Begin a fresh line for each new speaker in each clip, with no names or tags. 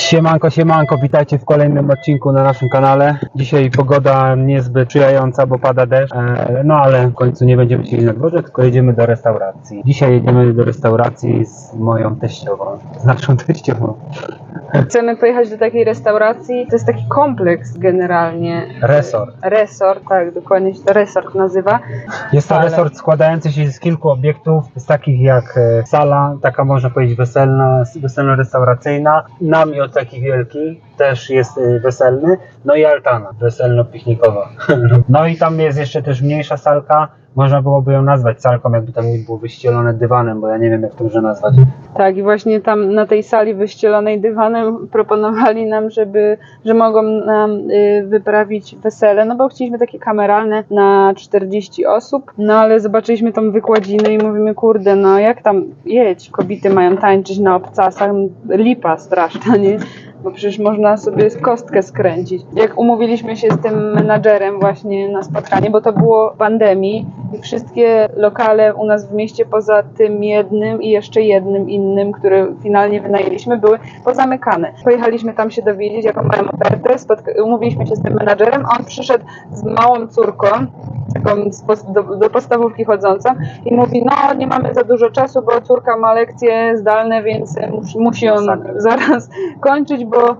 Siemanko, siemanko, witajcie w kolejnym odcinku na naszym kanale. Dzisiaj pogoda niezbyt sprzyjająca, bo pada deszcz, e, no ale w końcu nie będziemy siedzieć na dworze, tylko jedziemy do restauracji. Dzisiaj jedziemy do restauracji z moją teściową, z naszą teściową.
Chcemy pojechać do takiej restauracji. To jest taki kompleks generalnie.
Resort.
Resort, tak, dokładnie się to resort nazywa.
Jest to
Ale-
resort składający się z kilku obiektów, z takich jak e, sala, taka można powiedzieć weselna, weselno-restauracyjna, namiot taki wielki, też jest e, weselny, no i altana weselno-piknikowa. No i tam jest jeszcze też mniejsza salka, można byłoby ją nazwać salką, jakby tam nie było wyścielone dywanem, bo ja nie wiem jak to może nazwać.
Tak, i właśnie tam na tej sali wyścielonej dywanem proponowali nam, żeby, że mogą nam y, wyprawić wesele, no bo chcieliśmy takie kameralne na 40 osób, no ale zobaczyliśmy tą wykładzinę i mówimy, kurde, no jak tam jedź, kobiety mają tańczyć na obcasach, lipa straszna, nie? Bo przecież można sobie kostkę skręcić. Jak umówiliśmy się z tym menadżerem właśnie na spotkanie, bo to było pandemii i wszystkie lokale u nas w mieście poza tym jednym i jeszcze jednym innym, który finalnie wynajęliśmy, były pozamykane. Pojechaliśmy tam się dowiedzieć, jaką mają ofertę, spotka- umówiliśmy się z tym menadżerem, on przyszedł z małą córką, taką do, do podstawówki chodzącą i mówi, no nie mamy za dużo czasu, bo córka ma lekcje zdalne, więc musi, on zaraz kończyć, bo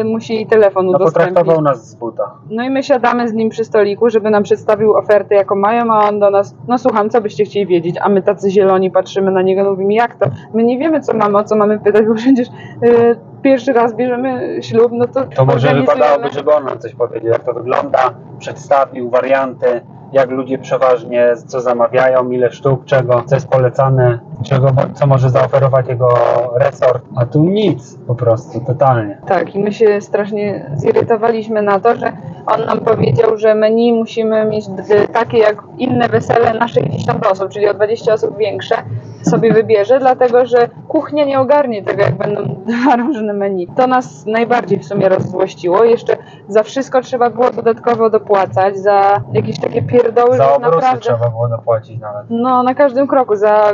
y, musi telefon
No
udostępnić.
potraktował nas z buta.
No i my siadamy z nim przy stoliku, żeby nam przedstawił ofertę, jaką mają, a on do nas, no słucham, co byście chcieli wiedzieć, a my tacy zieloni patrzymy na niego, mówimy, jak to? My nie wiemy, co mamy, o co mamy pytać, bo przecież y, pierwszy raz bierzemy ślub, no to
To może
organizujemy-
wypadałoby, żeby on nam coś powiedział, jak to wygląda, przedstawił warianty, jak ludzie przeważnie, co zamawiają, ile sztuk, czego, co jest polecane, czego, co może zaoferować jego resort, a tu nic po prostu, totalnie.
Tak, i my się strasznie zirytowaliśmy na to, że on nam powiedział, że menu musimy mieć takie jak inne wesele na 60 osób, czyli o 20 osób większe sobie wybierze, dlatego że kuchnia nie ogarnie tego, jak będą dwa różne menu. To nas najbardziej w sumie rozzłościło. Jeszcze za wszystko trzeba było dodatkowo dopłacać, za jakieś takie pierdoły,
Za
że naprawdę...
trzeba było dopłacić nawet.
No, na każdym kroku. Za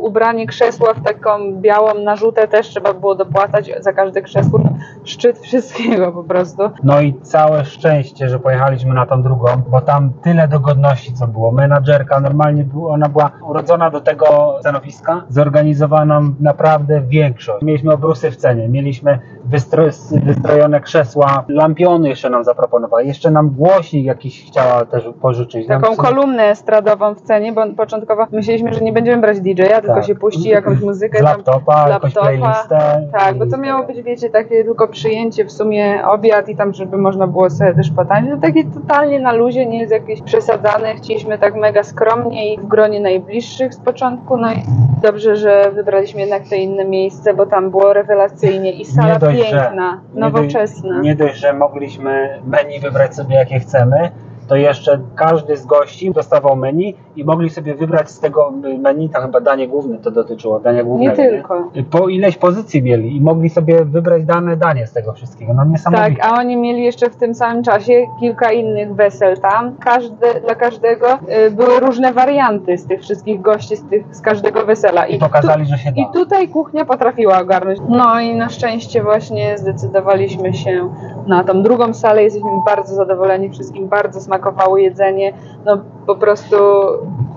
ubranie krzesła w taką białą narzutę też trzeba było dopłacać za każde krzesło. Szczyt wszystkiego po prostu.
No i całe szczęście, że pojechaliśmy na tą drugą, bo tam tyle dogodności co było. Menadżerka normalnie była, ona była urodzona do tego stanowiska, zorganizowała nam naprawdę większość. Mieliśmy obrusy w cenie, mieliśmy wystro, wystrojone krzesła, lampiony jeszcze nam zaproponowała, jeszcze nam głośnik jakiś chciała też pożyczyć.
Taką kolumnę estradową w cenie, bo początkowo myśleliśmy, że nie będziemy brać DJ-a, tylko
Tak.
się puści jakąś muzykę.
Z
tam-
laptopa, jakąś
laptopa.
playlistę.
Tak, bo to miało być, wiecie, takie tylko przyjęcie, w sumie obiad i tam, żeby można było sobie też potańczyć. No takie totalnie na luzie, nie jest jakieś przesadzane. Chcieliśmy tak mega skromnie i w gronie najbliższych z początku, no i dobrze, że wybraliśmy jednak te inne miejsce, bo tam było rewelacyjnie i sala
Nie dość, że-
piękna,
nie
nowoczesna.
dość- Nie dość, że mogliśmy menu wybrać sobie jakie chcemy, to jeszcze każdy z gości dostawał menu i mogli sobie wybrać z tego menu, tam chyba danie główne to dotyczyło, dania głównego.
Nie tylko.
Po ileś pozycji mieli i mogli sobie wybrać dane danie z tego wszystkiego. No
Tak,
niesamowite.
a oni mieli jeszcze w tym samym czasie kilka innych wesel tam. Każde, dla każdego y, były różne warianty z tych wszystkich gości, z, tych, z każdego wesela.
I pokazali, że się da.
I tutaj kuchnia potrafiła ogarnąć. No i na szczęście właśnie zdecydowaliśmy się na tą drugą salę. Jesteśmy bardzo zadowoleni, wszystkim bardzo smakowało jedzenie. No po prostu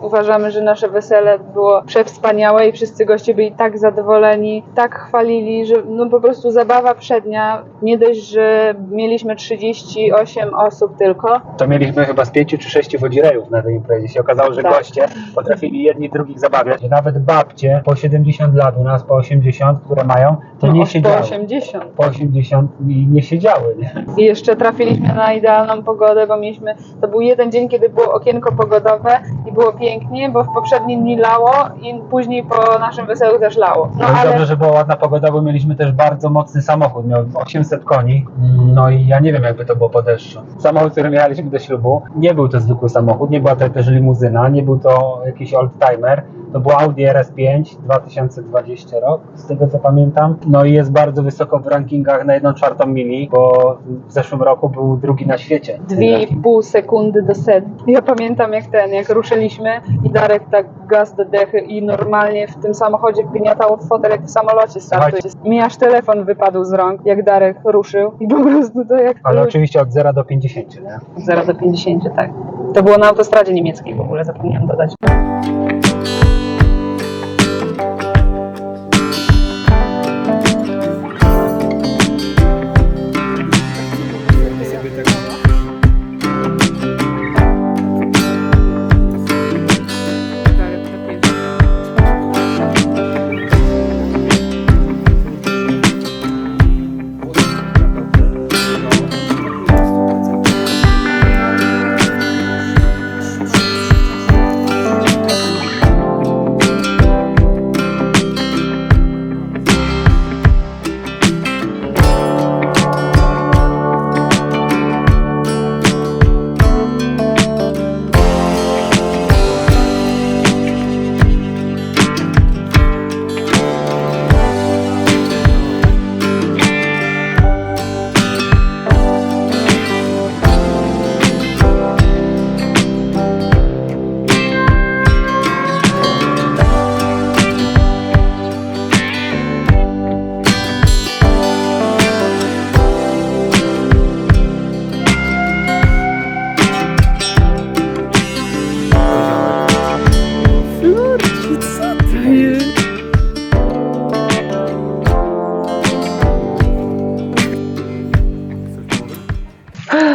uważamy, że nasze wesele było przewspaniałe i wszyscy goście byli tak zadowoleni, tak chwalili, że no po prostu zabawa przednia. Nie dość, że mieliśmy 38 osób tylko,
To mieliśmy chyba z pięciu czy sześciu wodzirejów na tej imprezie. Się okazało, że
Tak.
goście potrafili jedni drugich zabawiać. Nawet babcie po 70 lat, u nas po 80, które mają, to
no,
nie
po
siedziały.
80.
Po 80 i nie siedziały. Nie?
I jeszcze trafiliśmy na idealną pogodę, bo mieliśmy, to był jeden dzień, kiedy było okienko pogodowe i było pięknie, bo w poprzednim dni lało i później po naszym weselu też lało. No
No
ale
dobrze, że była ładna pogoda, bo mieliśmy też bardzo mocny samochód, miał 800 koni, no i ja nie wiem jakby to było po deszczu. Samochód, którym jechaliśmy do ślubu, nie był to zwykły samochód, nie była to też limuzyna, nie był to jakiś oldtimer, to był Audi RS5 2020 rok, z tego co pamiętam. No i jest bardzo wysoko w rankingach na 1 czwartą mili, bo w zeszłym roku był drugi na świecie.
dwie i pół sekundy do setki. Ja pamiętam jak ten, jak ruszyliśmy, nie? I Darek tak gaz do dechy i normalnie w tym samochodzie wgniatało w fotel, jak w samolocie startuje. Mi aż telefon wypadł z rąk, jak Darek ruszył i po prostu to jak...
Ale oczywiście od 0 do 50, nie?
Od 0 do 50, tak. To było na autostradzie niemieckiej w ogóle, zapomniałam dodać.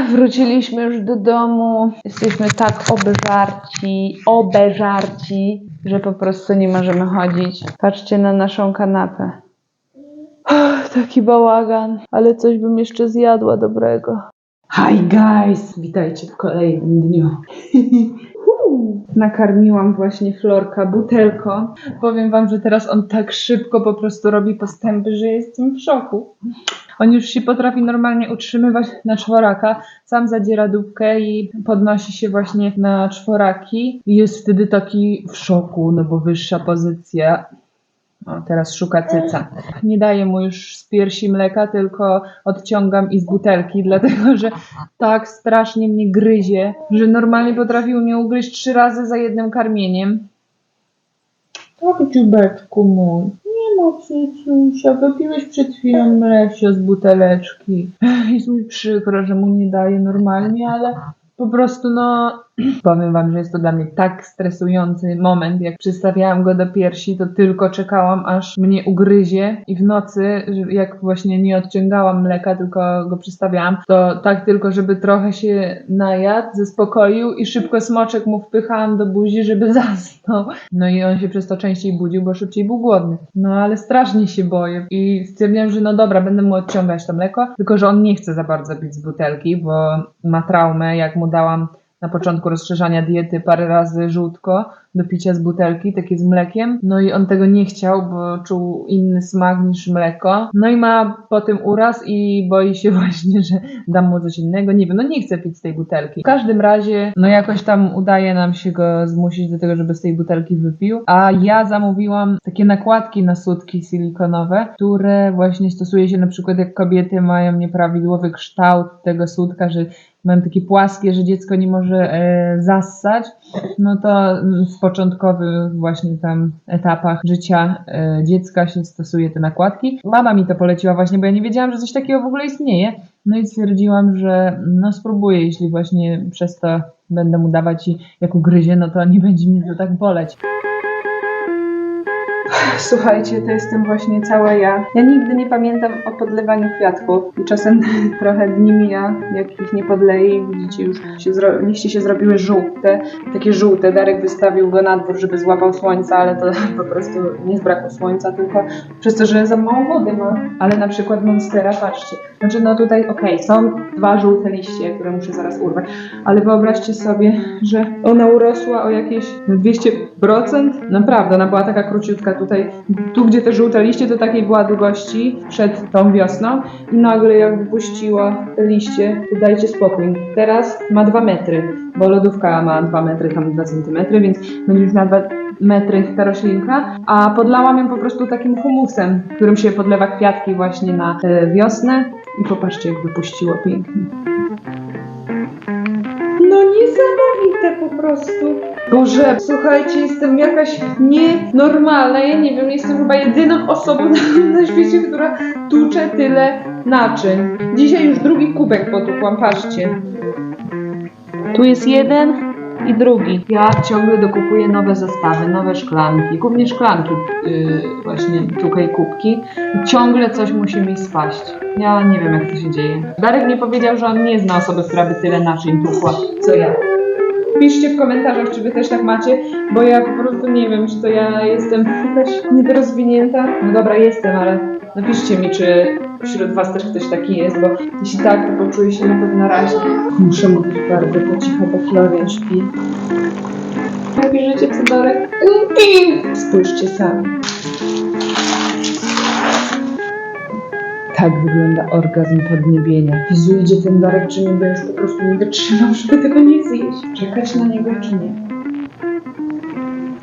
Wróciliśmy już do domu. Jesteśmy tak obeżarci, obeżarci, że po prostu nie możemy chodzić. Patrzcie na naszą kanapę. Ach, taki bałagan, ale coś bym jeszcze zjadła dobrego. Hi guys, witajcie w kolejnym dniu. Nakarmiłam właśnie Florka butelką. Powiem wam, że teraz on tak szybko po prostu robi postępy, że jestem w szoku. On już się potrafi normalnie utrzymywać na czworaka, sam zadziera dupkę i podnosi się właśnie na czworaki i jest wtedy taki w szoku, no bo wyższa pozycja. O, teraz szuka cyca. Nie daję mu już z piersi mleka, tylko odciągam i z butelki, dlatego że tak strasznie mnie gryzie, że normalnie potrafił mnie ugryźć trzy razy za jednym karmieniem. Tak, dziubeczku mój. Ma cycusia, wypiłeś przed chwilą mlesio z buteleczki. Jest mi przykro, że mu nie daję normalnie, ale po prostu no... Powiem wam, że jest to dla mnie tak stresujący moment, jak przystawiałam go do piersi, to tylko czekałam, aż mnie ugryzie i w nocy, jak właśnie nie odciągałam mleka, tylko go przystawiałam, to tak tylko, żeby trochę się najadł, zaspokoił i szybko smoczek mu wpychałam do buzi, żeby zasnął. No i on się przez to częściej budził, bo szybciej był głodny. No ale strasznie się boję i stwierdziłam, że no dobra, będę mu odciągać to mleko, tylko że on nie chce za bardzo pić z butelki, bo ma traumę, jak mu dałam na początku rozszerzania diety parę razy żółtko do picia z butelki, takie z mlekiem. No i on tego nie chciał, bo czuł inny smak niż mleko. No i ma po tym uraz i boi się właśnie, że dam mu coś innego. Nie wiem, no nie chce pić z tej butelki. W każdym razie, no jakoś tam udaje nam się go zmusić do tego, żeby z tej butelki wypił. A ja zamówiłam takie nakładki na sutki silikonowe, które właśnie stosuje się na przykład jak kobiety mają nieprawidłowy kształt tego sutka, że mają takie płaskie, że dziecko nie może e, zassać, no to w początkowych właśnie tam etapach życia e, dziecka się stosuje te nakładki. Mama mi to poleciła właśnie, bo ja nie wiedziałam, że coś takiego w ogóle istnieje. No i stwierdziłam, że no spróbuję, jeśli właśnie przez to będę mu dawać i jak ugryzie, no to nie będzie mi to tak boleć. Słuchajcie, to jestem właśnie cała ja. Ja nigdy nie pamiętam o podlewaniu kwiatków i czasem trochę dni mija, jak ich nie podleję widzicie już się liście się zrobiły żółte, takie żółte. Darek wystawił go na dwór, żeby złapał słońca, ale to po prostu nie z braku słońca, tylko przez to, że za mało wody ma. Ale na przykład monstera, patrzcie. Znaczy no tutaj okej, są dwa żółte liście, które muszę zaraz urwać, ale wyobraźcie sobie, że ona urosła o jakieś 200%. Naprawdę, ona była taka króciutka tutaj. Tu, gdzie te żółte liście, to takiej była długości przed tą wiosną i nagle jak wypuściła te liście, to dajcie spokój. Teraz ma 2 metry, bo lodówka ma 2 metry, tam 2 centymetry, więc będzie już miała 2 metry ta roślinka, a podlałam ją po prostu takim humusem, którym się podlewa kwiatki właśnie na e, wiosnę i popatrzcie jak wypuściło pięknie. No niesamowite po prostu. Boże, słuchajcie, jestem jakaś nienormalna. Ja nie wiem, jestem chyba jedyną osobą na, na świecie, która tucze tyle naczyń. Dzisiaj już drugi kubek potukłam, patrzcie. Tu jest jeden i drugi. Ja ciągle dokupuję nowe zestawy, nowe szklanki, głównie szklanki, yy, właśnie tukaj kubki. Ciągle coś musi mi spaść. Ja nie wiem, jak to się dzieje. Darek mi powiedział, że on nie zna osoby, która by tyle naczyń tukła, co ja. Piszcie w komentarzach, czy wy też tak macie, bo ja po prostu nie wiem, czy to ja jestem jakaś niedorozwinięta. No dobra, jestem, ale napiszcie mi, czy wśród was też ktoś taki jest, bo jeśli tak, to poczuję się na pewno raźnie. Muszę mówić bardzo po cicho, bo Florian śpi. Jak bierzecie cedorek? Spójrzcie sami. Tak wygląda orgazm podniebienia. Jezu, idzie ten Darek, czy nie, bo już po prostu nie wytrzymam, żeby tego nie zjeść. Czekać na niego, czy nie?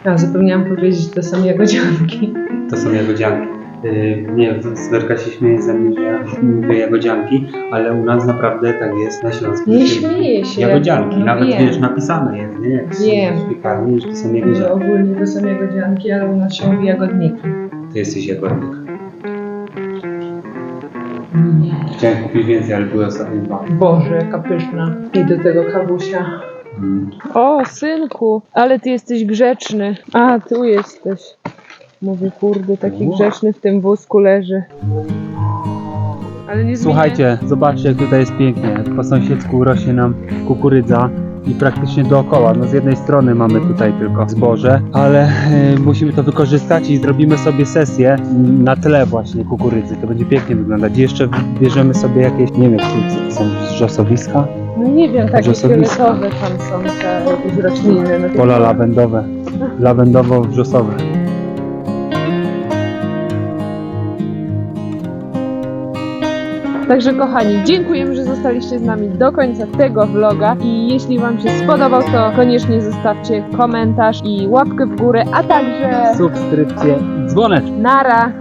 A, zapomniałam powiedzieć, to są jagodzianki.
To są jagodzianki. Yy, nie, Swerka się śmieje ze mnie, że ja mówię jagodzianki, ale u nas naprawdę tak jest na Śląsku.
Nie
że
śmieję się.
Jagodzianki,
No
nawet
wiem.
wiesz, napisane jest, nie? Jak
Wiem.
w piekarni, że to są jagodzianki.
ogólnie to są jagodzianki, ale u nas się mówi jagodniki.
Ty jesteś jagodnik.
Nie.
Chciałem kupić więcej, ale były ostatnie dwa.
Boże, jaka pyszna. I do tego kawusia.
Mm.
O, synku, ale ty jesteś grzeczny. A, tu jesteś. Mówię, kurde, taki
Wow.
grzeczny w tym wózku leży. Ale nie zmienia-
Słuchajcie, zobaczcie jak tutaj jest pięknie. Po sąsiedzku rośnie nam kukurydza i praktycznie dookoła. No z jednej strony mamy tutaj tylko zboże, ale e, musimy to wykorzystać i zrobimy sobie sesję na tle właśnie kukurydzy. To będzie pięknie wyglądać. I Jeszcze bierzemy sobie jakieś, nie wiem, to są wrzosowiska,
No nie wiem, takie
Wrzosowiska.
fioletowe tam są te jakieś rośliny. No
pola lawendowe, lawendowo-wrzosowe.
Także kochani, dziękujemy, że zostaliście z nami do końca tego vloga i jeśli Wam się spodobał, to koniecznie zostawcie komentarz i łapkę w górę, a także
Subskrypcje, dzwoneczek.
nara!